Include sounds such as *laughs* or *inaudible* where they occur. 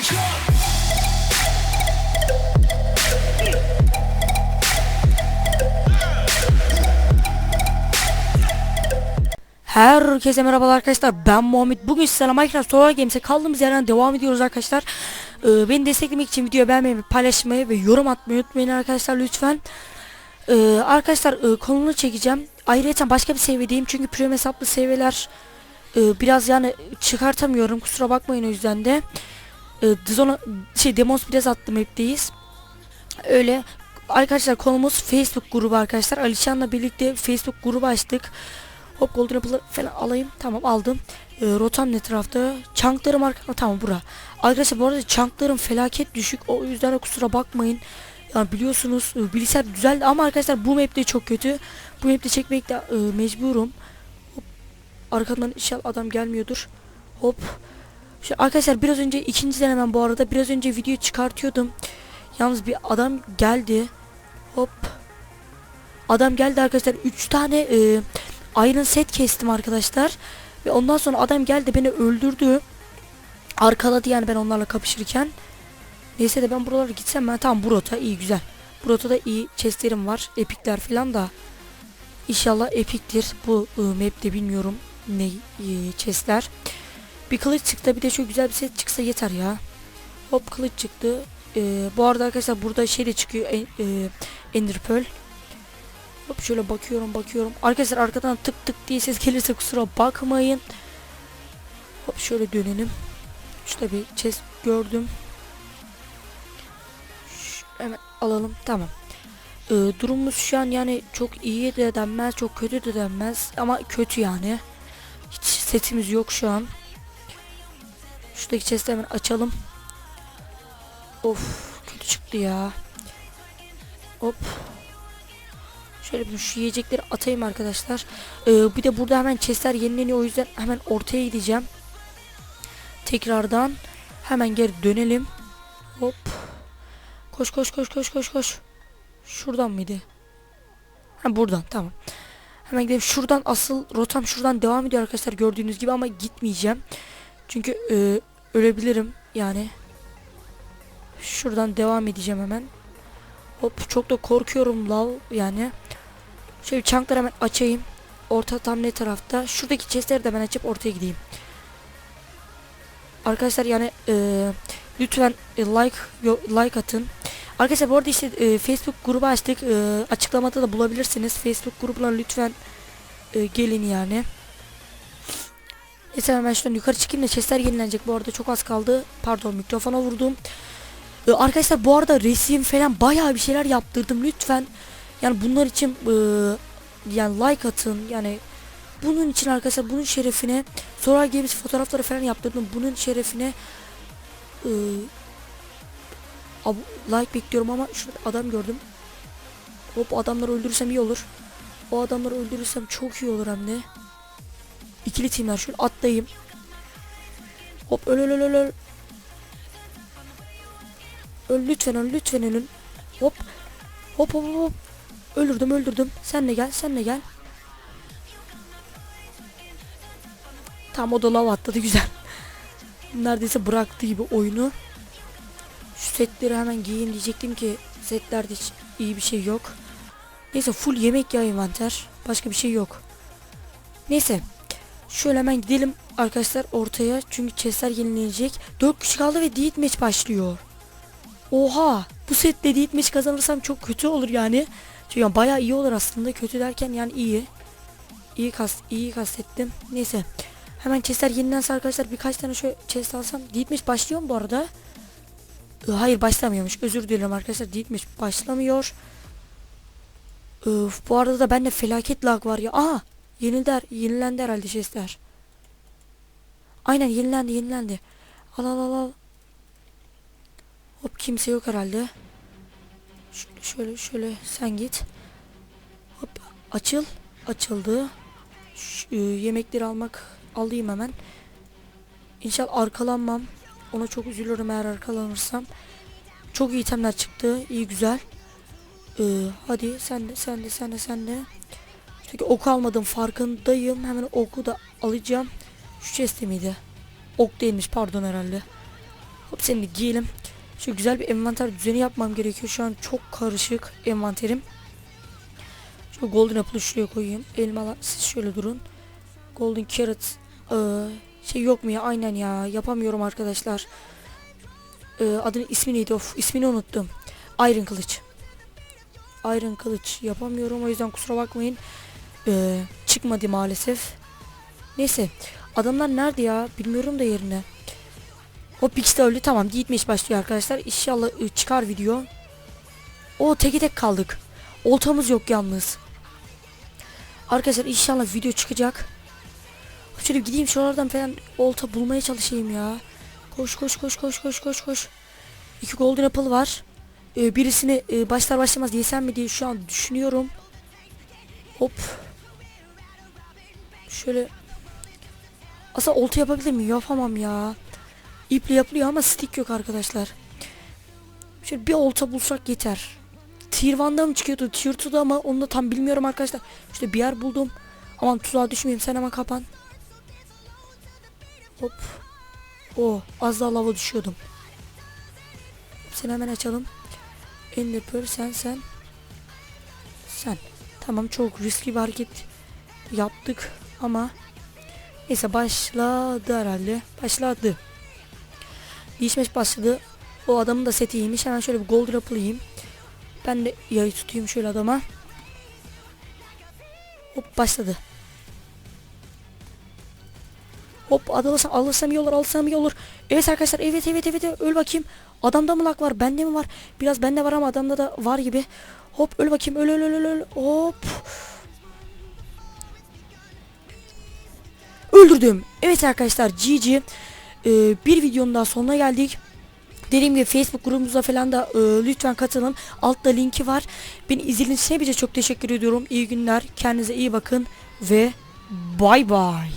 Herkese merhabalar arkadaşlar. Ben Muhammed. Bugün sizlerle Minecraft Survival Games'e kaldığımız yerden devam ediyoruz arkadaşlar. Ee, Beni desteklemek için video beğenmeyi, paylaşmayı ve yorum atmayı unutmayın arkadaşlar lütfen. Ee, Arkadaşlar e, konunu çekeceğim. Ayrıca başka bir seviyedeyim çünkü premium hesaplı seviyeler e, Biraz yani çıkartamıyorum. Kusura bakmayın o yüzden de e, Dizona, şey Demos biraz attım hepteyiz Öyle Arkadaşlar konumuz Facebook grubu arkadaşlar Alişan'la birlikte Facebook grubu açtık Hop golden apple'ı falan alayım. Tamam aldım. Ee, rotam ne tarafta? Chunklarım arka... Tamam bura. Arkadaşlar bu arada chunklarım felaket düşük. O yüzden de kusura bakmayın. Yani biliyorsunuz e, bilgisayar düzeldi ama arkadaşlar bu map'te çok kötü. Bu map'te çekmekte e, mecburum. Hop. Arkamdan inşallah adam gelmiyordur. Hop. Şu arkadaşlar biraz önce ikinci denemem bu arada. Biraz önce video çıkartıyordum. Yalnız bir adam geldi. Hop. Adam geldi arkadaşlar. 3 tane e, Iron set kestim arkadaşlar. Ve ondan sonra adam geldi beni öldürdü. Arkaladı yani ben onlarla kapışırken. Neyse de ben buralara gitsem ben tamam bu rota iyi güzel. Bu rotada iyi chestlerim var. Epikler falan da. İnşallah epiktir. Bu ıı, map'te bilmiyorum ne ıı, chestler. Bir kılıç çıktı bir de çok güzel bir set çıksa yeter ya. Hop kılıç çıktı. Ee, bu arada arkadaşlar burada şey de çıkıyor. En, e, Ender Pearl. Hop şöyle bakıyorum bakıyorum. Arkadaşlar arkadan tık tık diye ses gelirse kusura bakmayın. Hop şöyle dönelim. Şurada bir chest gördüm. Şu, hemen alalım tamam. Ee, durumumuz şu an yani çok iyi de denmez çok kötü de denmez ama kötü yani. Hiç setimiz yok şu an. Şuradaki chest'i hemen açalım. Of kötü çıktı ya. Hop. Şöyle bir şu yiyecekleri atayım arkadaşlar. Ee, bir de burada hemen chestler yenileniyor o yüzden hemen ortaya gideceğim. Tekrardan hemen geri dönelim. Hop. Koş koş koş koş koş koş. Şuradan mıydı? Ha buradan tamam. Hemen gidelim. Şuradan asıl rotam şuradan devam ediyor arkadaşlar gördüğünüz gibi ama gitmeyeceğim. Çünkü e, ölebilirim yani. Şuradan devam edeceğim hemen. Hop çok da korkuyorum lav yani. Şöyle çankları hemen açayım. Orta tam ne tarafta? Şuradaki chestleri de ben açıp ortaya gideyim. Arkadaşlar yani e, lütfen e, like like atın. Arkadaşlar bu arada işte e, Facebook grubu açtık. E, açıklamada da bulabilirsiniz. Facebook grubuna lütfen e, gelin yani. Neyse ben şuradan yukarı çıkayım da chestler yenilenecek. Bu arada çok az kaldı. Pardon mikrofona vurdum. E, arkadaşlar bu arada resim falan bayağı bir şeyler yaptırdım. Lütfen yani bunlar için e, yani like atın. Yani bunun için arkadaşlar bunun şerefine Sorar Games fotoğrafları falan yaptırdım. Bunun şerefine e, like bekliyorum ama şurada adam gördüm. Hop adamları öldürürsem iyi olur. O adamları öldürürsem çok iyi olur hem de. İkili timler şöyle atlayayım. Hop öl öl öl öl, öl. Lütfen öl lütfen ölün. Hop. Hop hop hop. Öldürdüm öldürdüm. Sen de gel sen de gel. Tam o da lav atladı güzel. *laughs* Neredeyse bıraktı gibi oyunu. Şu setleri hemen giyin diyecektim ki setlerde hiç iyi bir şey yok. Neyse full yemek ya envanter. Başka bir şey yok. Neyse. Şöyle hemen gidelim arkadaşlar ortaya. Çünkü chestler yenilenecek. 4 kişi kaldı ve Death Match başlıyor. Oha! Bu sette Death Match kazanırsam çok kötü olur yani. Çünkü yani bayağı iyi olur aslında. Kötü derken yani iyi. İyi kas iyi kastettim. Neyse. Hemen chestler yenilense arkadaşlar birkaç tane şöyle chest alsam. Death Match başlıyor mu bu arada? Hayır başlamıyormuş. Özür dilerim arkadaşlar. Death Match başlamıyor. Öf, bu arada da bende felaket lag var ya. Aa! Yenildi, yenilendi herhalde chestler. Aynen yenilendi yenilendi. Al al al al. Hop kimse yok herhalde. Ş şöyle şöyle sen git. Hop açıl. Açıldı. Ş e, yemekleri almak alayım hemen. İnşallah arkalanmam. Ona çok üzülürüm eğer arkalanırsam. Çok iyi itemler çıktı. İyi güzel. Ee, hadi sen de sen de sen de sen de. Çünkü oku almadım farkındayım. Hemen oku da alacağım. Şu chest'te miydi? Ok değilmiş pardon herhalde. Hop seni de giyelim. Şu güzel bir envanter düzeni yapmam gerekiyor. Şu an çok karışık envanterim. Şu golden apple'ı şuraya koyayım. Elmalar siz şöyle durun. Golden carrot ee, şey yok mu ya? Aynen ya. Yapamıyorum arkadaşlar. Ee, adının ismi neydi? Of ismini unuttum. Iron kılıç. Iron kılıç yapamıyorum o yüzden kusura bakmayın. Ee, çıkmadı maalesef. Neyse. Adamlar nerede ya? Bilmiyorum da yerine. Hop ikisi de öldü. Tamam gitmiş başlıyor arkadaşlar. İnşallah ıı, çıkar video. O teke tek kaldık. Oltamız yok yalnız. Arkadaşlar inşallah video çıkacak. Şöyle gideyim şuralardan falan olta bulmaya çalışayım ya. Koş koş koş koş koş koş koş. İki golden apple var. Ee, birisini e, başlar başlamaz yesem mi diye şu an düşünüyorum. Hop. Şöyle. Aslında olta yapabilir miyim? Yapamam ya. İple yapılıyor ama stick yok arkadaşlar. Şöyle bir olta bulsak yeter. Tier 1'da mı çıkıyordu? Tier 2'da ama onu da tam bilmiyorum arkadaşlar. İşte bir yer buldum. Aman tuzağa düşmeyeyim sen hemen kapan. Hop. O az daha lava düşüyordum. Seni hemen açalım. Ender sen sen. Sen. Tamam çok riskli bir hareket yaptık ama neyse başladı herhalde. Başladı. Değişmiş başladı. O adamın da seti iyiymiş. Hemen şöyle bir gold apple yiyeyim. Ben de yayı tutayım şöyle adama. Hop başladı. Hop alırsam, alırsam iyi olur alırsam iyi olur. Evet arkadaşlar evet evet evet evet. öl bakayım. Adamda mı lak var bende mi var? Biraz bende var ama adamda da var gibi. Hop öl bakayım öl öl öl, öl. Hop. Öldürdüm. Evet arkadaşlar GG. Ee, bir videonun daha sonuna geldik. Dediğim gibi Facebook grubumuza falan da e, lütfen katılın. Altta linki var. Beni izlediğiniz için hepinize çok teşekkür ediyorum. İyi günler. Kendinize iyi bakın ve bay bay.